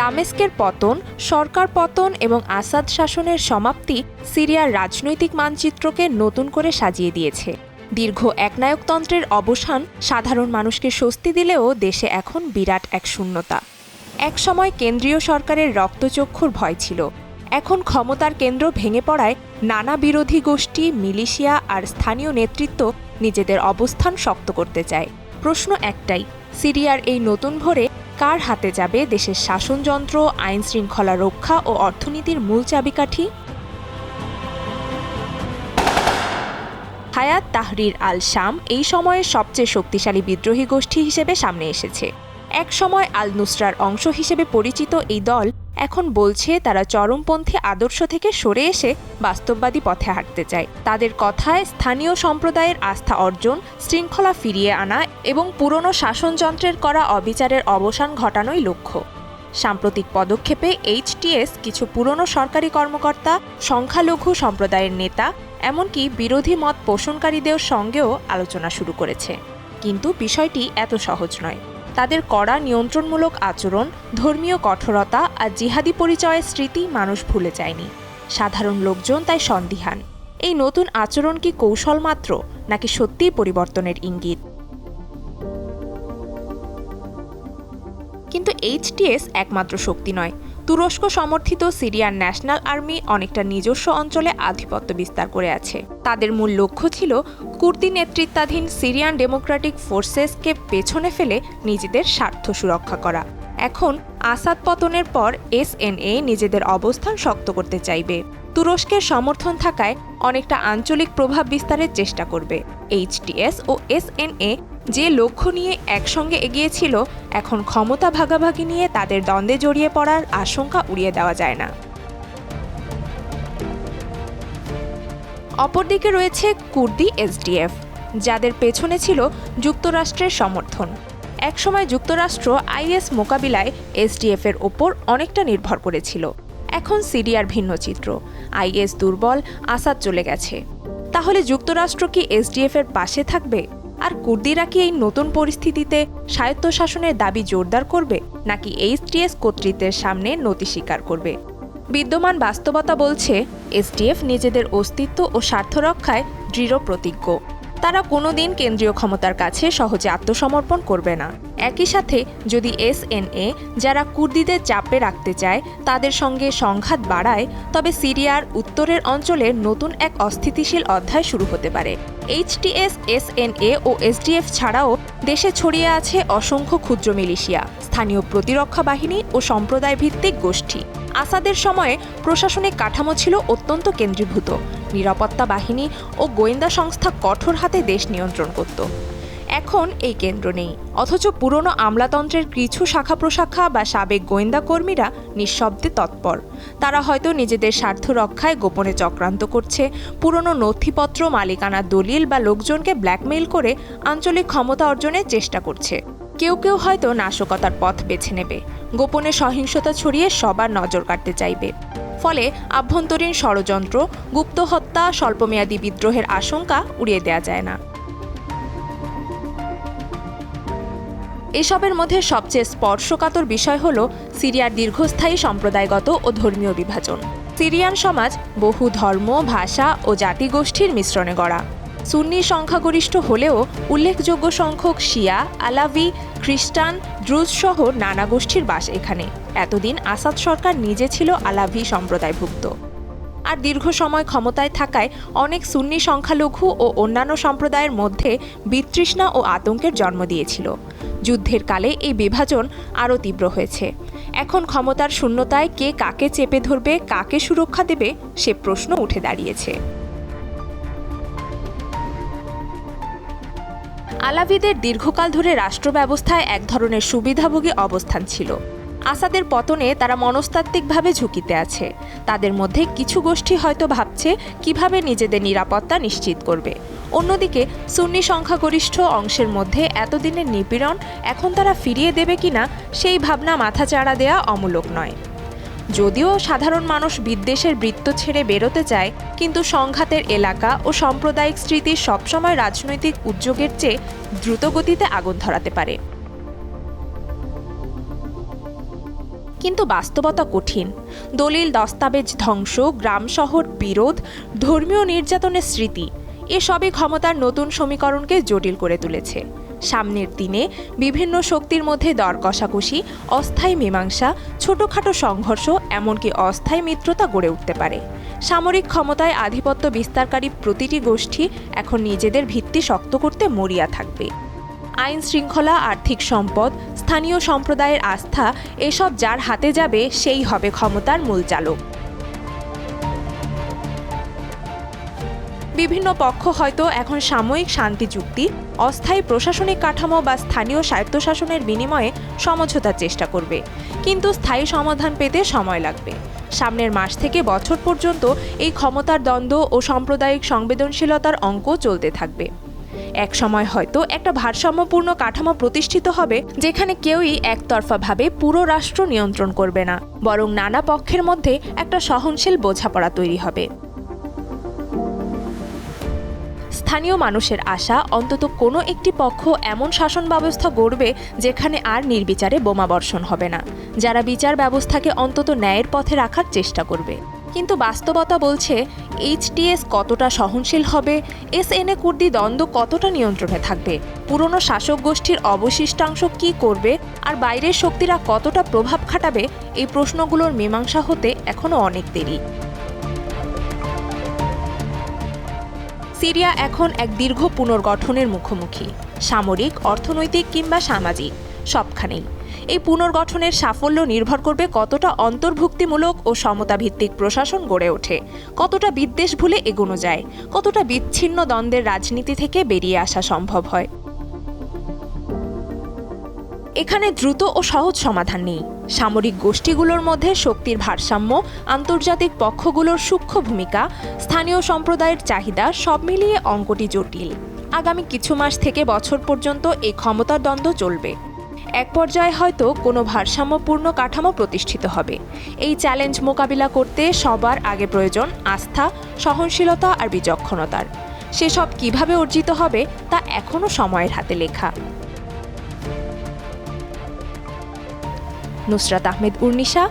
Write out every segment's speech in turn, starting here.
দামেস্কের পতন, সরকার পতন এবং আসাদ শাসনের সমাপ্তি সিরিয়ার রাজনৈতিক মানচিত্রকে নতুন করে সাজিয়ে দিয়েছে। দীর্ঘ একনায়কতন্ত্রের অবসান সাধারণ মানুষকে স্বস্তি দিলেও দেশে এখন বিরাট এক শূন্যতা। একসময় কেন্দ্রীয় সরকারের রক্তচক্ষুর ভয় ছিল। এখন ক্ষমতার কেন্দ্র ভেঙে পড়ায় নানা বিরোধী গোষ্ঠী, মিলিশিয়া আর স্থানীয় নেতৃত্ব নিজেদের অবস্থান শক্ত করতে চায়। প্রশ্ন একটাই, সিরিয়ার এই নতুন ভোরে কার হাতে যাবে দেশের শাসনযন্ত্র আইন শৃঙ্খলা রক্ষা ও অর্থনীতির মূল চাবিকাঠি? হায়াত তাহরির আল শাম এই সময়ের সবচেয়ে শক্তিশালী বিদ্রোহী গোষ্ঠী হিসেবে সামনে এসেছে। একসময় আল নুসরার অংশ হিসেবে পরিচিত এই দল এখন বলছে তারা চরমপন্থী আদর্শ থেকে সরে এসে বাস্তববাদী পথে হাঁটতে চায়। তাদের কথায় স্থানীয় সম্প্রদায়ের আস্থা অর্জন, শৃঙ্খলা ফিরিয়ে আনা এবং পুরনো শাসনযন্ত্রের করা অবিচারের অবসান ঘটানোই লক্ষ্য। সাম্প্রতিক পদক্ষেপে এইচটিএস কিছু পুরনো সরকারি কর্মকর্তা, সংখ্যালঘু সম্প্রদায়ের নেতা, এমনকি বিরোধী মত পোষণকারীদের সঙ্গেও আলোচনা শুরু করেছে। কিন্তু বিষয়টি এত সহজ নয়। তাদের কড়া নিয়ন্ত্রণমূলক আচরণ, ধর্মীয় কঠোরতা আর জিহাদি পরিচয়ের স্মৃতি মানুষ ভুলে যায়নি। সাধারণ লোকজন তাই সন্দিহান। এই নতুন আচরণ কি কৌশল মাত্র, নাকি সত্যিই পরিবর্তনের ইঙ্গিত? কিন্তু এইচটিএস একমাত্র শক্তি নয় তুরস্ক সমর্থিত সিরিয়ার ন্যাশনাল আর্মি অনেকটা নিজস্ব অঞ্চলে আধিপত্য বিস্তার করে আছে। তাদের মূল লক্ষ্য ছিল কুর্দি নেতৃত্বাধীন সিরিয়ান ডেমোক্রেটিক ফোর্সেসকে পেছনে ফেলে নিজেদের স্বার্থ সুরক্ষা করা। এখন আসাদ পতনের পর এসএনএ নিজেদের অবস্থান শক্ত করতে চাইবে। তুরস্কের সমর্থন থাকায় অনেকটা আঞ্চলিক প্রভাব বিস্তারের চেষ্টা করবে। এইচটিএস ও এসএনএ যে লক্ষ্য নিয়ে একসঙ্গে এগিয়েছিল, এখন ক্ষমতা ভাগাভাগি নিয়ে তাদের দ্বন্দ্বে জড়িয়ে পড়ার আশঙ্কা উড়িয়ে দেওয়া যায় না। অপরদিকে রয়েছে কুর্দি এসডিএফ যাদের পেছনে ছিল যুক্তরাষ্ট্রের সমর্থন। একসময় যুক্তরাষ্ট্র আইএস মোকাবিলায় এসডিএফ এর ওপর অনেকটা নির্ভর করেছিল। এখন সিরিয়ার ভিন্ন চিত্র আইএস দুর্বল, আসাদ চলে গেছে। তাহলে যুক্তরাষ্ট্র কি এসডিএফ এর পাশে থাকবে? আর কুর্দিরা কি এই নতুন পরিস্থিতিতে স্বায়ত্তশাসনের দাবি জোরদার করবে? নাকি এইচটিএস কর্তৃত্বের সামনে নতি স্বীকার করবে? বিদ্যমান বাস্তবতা বলছে, এসডিএফ নিজেদের অস্তিত্ব ও স্বার্থ রক্ষায় দৃঢ় প্রতিজ্ঞ তারা কোনোদিন কেন্দ্রীয় ক্ষমতার কাছে সহজে আত্মসমর্পণ করবে না। একই সাথে, যদি এসএনএ যারা কুর্দিদের চাপে রাখতে চায়, তাদের সঙ্গে সংঘাত বাড়ায়, তবে সিরিয়ার উত্তরের অঞ্চলে নতুন এক অস্থিতিশীল অধ্যায় শুরু হতে পারে। এইচটিএস এসএনএ ও এসডিএফ ছাড়াও দেশে ছড়িয়ে আছে অসংখ্য ক্ষুদ্র মিলিশিয়া, স্থানীয় প্রতিরক্ষা বাহিনী ও সম্প্রদায় ভিত্তিক গোষ্ঠী। আসাদের সময়ে প্রশাসনিক কাঠামো ছিল অত্যন্ত কেন্দ্রীভূত। নিরাপত্তা বাহিনী ও গোয়েন্দা সংস্থা কঠোর হাতে দেশ নিয়ন্ত্রণ করত। এখন এই কেন্দ্র নেই, অথচ পুরনো আমলাতন্ত্রের কিছু শাখা প্রশাখা বা সাবেক গোয়েন্দা কর্মীরা নিঃশব্দে তৎপর। তারা হয়তো নিজেদের স্বার্থ রক্ষায় গোপনে চক্রান্ত করছে, পুরনো নথিপত্র, মালিকানা দলিল বা লোকজনকে ব্ল্যাকমেইল করে আঞ্চলিক ক্ষমতা অর্জনের চেষ্টা করছে। কেউ কেউ হয়তো নাশকতার পথ বেছে নেবে, গোপনে সহিংসতা ছড়িয়ে সবার নজর কাটতে চাইবে। ফলে আভ্যন্তরীণ ষড়যন্ত্র, গুপ্ত হত্যা, স্বল্পমেয়াদী বিদ্রোহের আশঙ্কা উড়িয়ে দেওয়া যায় না। এসবের মধ্যে সবচেয়ে স্পর্শকাতর বিষয় হল সিরিয়ার দীর্ঘস্থায়ী সম্প্রদায়গত ও ধর্মীয় বিভাজন। সিরিয়ান সমাজ বহু ধর্ম, ভাষা ও জাতিগোষ্ঠীর মিশ্রণে গড়া। সুন্নি সংখ্যাগরিষ্ঠ হলেও উল্লেখযোগ্য সংখ্যক শিয়া, আলাভি, খ্রিস্টান দ্রুজ সহ নানা গোষ্ঠীর বাস এখানে। এতদিন আসাদ সরকার নিজে ছিল আলাভি সম্প্রদায়ভুক্ত। আর দীর্ঘ সময় ক্ষমতায় থাকায় অনেক সুন্নি সংখ্যালঘু ও অন্যান্য সম্প্রদায়ের মধ্যে বিতৃষ্ণা ও আতঙ্কের জন্ম দিয়েছিল। যুদ্ধের কালে এই বিভাজন আরও তীব্র হয়েছে। এখন ক্ষমতার শূন্যতায় কে কাকে চেপে ধরবে, কাকে সুরক্ষা দেবে, সে প্রশ্ন উঠে দাঁড়িয়েছে। আলাভিদের দীর্ঘকাল ধরে রাষ্ট্র ব্যবস্থায় এক ধরনের সুবিধাভোগী অবস্থান ছিল। আসাদের পতনে তারা মনস্তাত্ত্বিকভাবে ঝুঁকিতে আছে। তাদের মধ্যে কিছু গোষ্ঠী হয়তো ভাবছে, কীভাবে নিজেদের নিরাপত্তা নিশ্চিত করবে। অন্যদিকে, সুন্নি সংখ্যাগরিষ্ঠ অংশের মধ্যে এতদিনের নিপীড়ন এখন তারা ফিরিয়ে দেবে কিনা, সেই ভাবনা মাথাচাড়া দেয়া অমূলক নয়। যদিও সাধারণ মানুষ বিদ্বেষের বৃত্ত ছেড়ে বেরোতে চায়, কিন্তু সংঘাতের এলাকা ও সাম্প্রদায়িক স্মৃতি সবসময় রাজনৈতিক উদ্যোগের চেয়ে দ্রুতগতিতে আগুন ধরাতে পারে। কিন্তু বাস্তবতা কঠিন। দলিল, দস্তাবেজ ধ্বংস, গ্রাম শহর বিরোধ, ধর্মীয় নির্যাতনের স্মৃতি, এসবই ক্ষমতার নতুন সমীকরণকে জটিল করে তুলেছে। সামনের দিনে বিভিন্ন শক্তির মধ্যে দর কষাকষি, অস্থায়ী মীমাংসা, ছোটোখাটো সংঘর্ষ, এমনকি অস্থায়ী মিত্রতা গড়ে উঠতে পারে। সামরিক ক্ষমতায় আধিপত্য বিস্তারকারী প্রতিটি গোষ্ঠী এখন নিজেদের ভিত্তি শক্ত করতে মরিয়া থাকবে। আইন শৃঙ্খলা, আর্থিক সম্পদ, স্থানীয় সম্প্রদায়ের আস্থা, এসব যার হাতে যাবে, সেই হবে ক্ষমতার মূল চালক। বিভিন্ন পক্ষ হয়তো এখন সাময়িক শান্তি চুক্তি অস্থায়ী প্রশাসনিক কাঠামো বা স্থানীয় স্বায়ত্তশাসনের বিনিময়ে সমঝোতার চেষ্টা করবে। কিন্তু স্থায়ী সমাধান পেতে সময় লাগবে। সামনের মাস থেকে বছর পর্যন্ত এই ক্ষমতার দ্বন্দ্ব ও সাম্প্রদায়িক সংবেদনশীলতার অঙ্ক চলতে থাকবে। এক সময় হয়তো একটা ভারসাম্যপূর্ণ কাঠামো প্রতিষ্ঠিত হবে, যেখানে কেউই একতরফাভাবে পুরো রাষ্ট্র নিয়ন্ত্রণ করবে না, বরং নানা পক্ষের মধ্যে একটা সহনশীল বোঝাপড়া তৈরি হবে। স্থানীয় মানুষের আশা, অন্তত কোনো একটি পক্ষ এমন শাসন ব্যবস্থা গড়বে যেখানে আর নির্বিচারে বোমাবর্ষণ হবে না। যারা বিচার ব্যবস্থাকে অন্তত ন্যায়ের পথে রাখার চেষ্টা করবে। কিন্তু বাস্তবতা বলছে এইচটিএস কতটা সহনশীল হবে এসএনএ কুর্দি দ্বন্দ্ব কতটা নিয়ন্ত্রণে থাকবে, পুরনো শাসক গোষ্ঠীর অবশিষ্টাংশ কি করবে, আর বাইরের শক্তিরা কতটা প্রভাব খাটাবে, এই প্রশ্নগুলোর মীমাংসা হতে এখনও অনেক দেরি। সিরিয়া এখন এক দীর্ঘ পুনর্গঠনের মুখোমুখি, সামরিক, অর্থনৈতিক কিংবা সামাজিক সবখানেই এই পুনর্গঠনের সাফল্য নির্ভর করবে কতটা অন্তর্ভুক্তিমূলক ও সমতাভিত্তিক প্রশাসন গড়ে ওঠে, কতটা বিদ্বেষ ভুলে এগোনো যায়, কতটা বিচ্ছিন্ন দ্বন্দ্বের রাজনীতি থেকে বেরিয়ে আসা সম্ভব হয়। এখানে দ্রুত ও সহজ সমাধান নেই। সামরিক গোষ্ঠীগুলোর মধ্যে শক্তির ভারসাম্য, আন্তর্জাতিক পক্ষগুলোর সূক্ষ্ম ভূমিকা, স্থানীয় সম্প্রদায়ের চাহিদা সব মিলিয়ে অঙ্কটি জটিল। আগামী কিছু মাস থেকে বছর পর্যন্ত এই ক্ষমতার দ্বন্দ্ব চলবে। এক পর্যায়ে হয়তো কোনো ভারসাম্যপূর্ণ কাঠামো প্রতিষ্ঠিত হবে। এই চ্যালেঞ্জ মোকাবিলা করতে সবার আগে প্রয়োজন আস্থা, সহনশীলতা আর বিচক্ষণতার। সেসব কীভাবে অর্জিত হবে তা এখনও সময়ের হাতে লেখা। Nusrat Ahmed Urnisha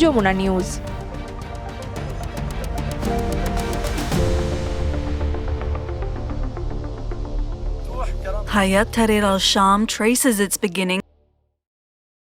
Jamuna news Hayat Tahrir al-Sham traces its beginning